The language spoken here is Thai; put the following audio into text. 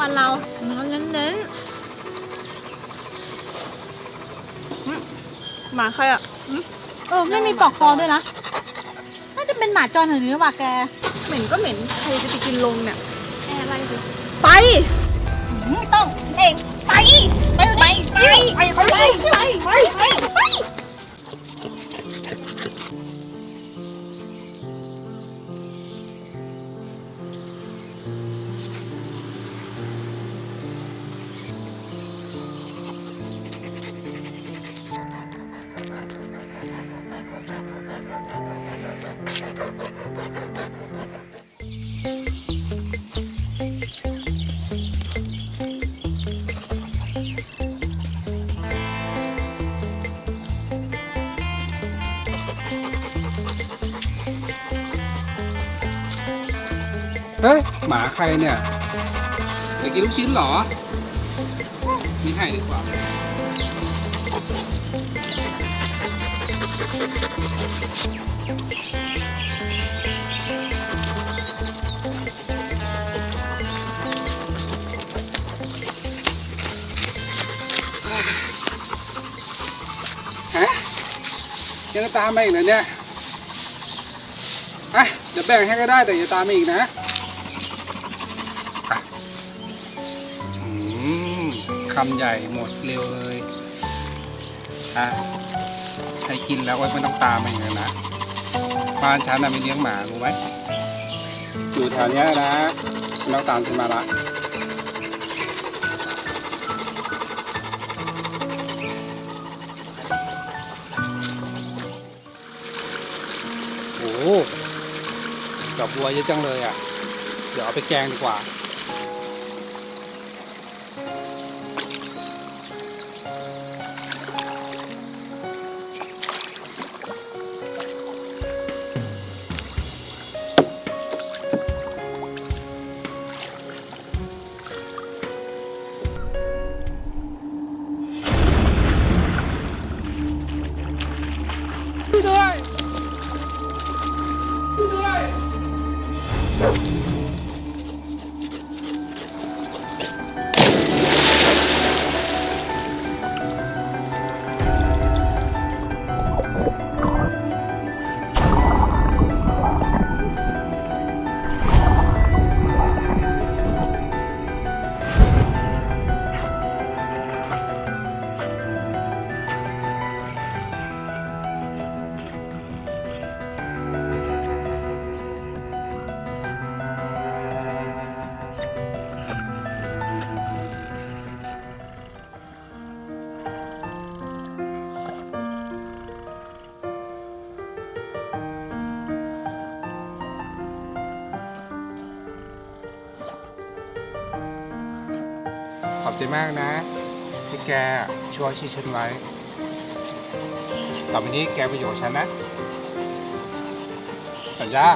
วันเราเนื้อเน้นหมาใครอะเออไม่มีปลอกคอด้วยนะ น่าจะเป็นหมาจรหรือว่าแก เหม็นก็เหม็น ใครจะไปกินลงเนี่ยแอบอะไรสิไปไม่ต้องฉันเอง ไป ไป ไป ไป ไป ไป ไป เฮ้ยหมาใครเนี่ยอยากกินลูกชิ้นเหรอ นี่ให้ดีกว่าฮะยังจะตามมาอีกเหรอเนี่ยอะเดี๋ยวแบ่งให้ก็ได้แต่อย่าตามมาอีกนะ คำใหญ่หมดเร็วเลยอะให้กินแล้วก็ไม่ต้องตามมาอีกแล้วนะบ้านฉันน่ะไม่เลี้ยงหมารู้ไหมอยู่แถวเนี้ยนะไม่ต้องตามฉันมาละโอ้โหดอกบัวเยอะจังเลยอะ เดี๋ยวเอาไปแกงดีกว่า ใจมากนะที่แกช่วยชี้ฉันไว้ ต่อไปนี้แกไปอยู่กับฉันนะสัญญา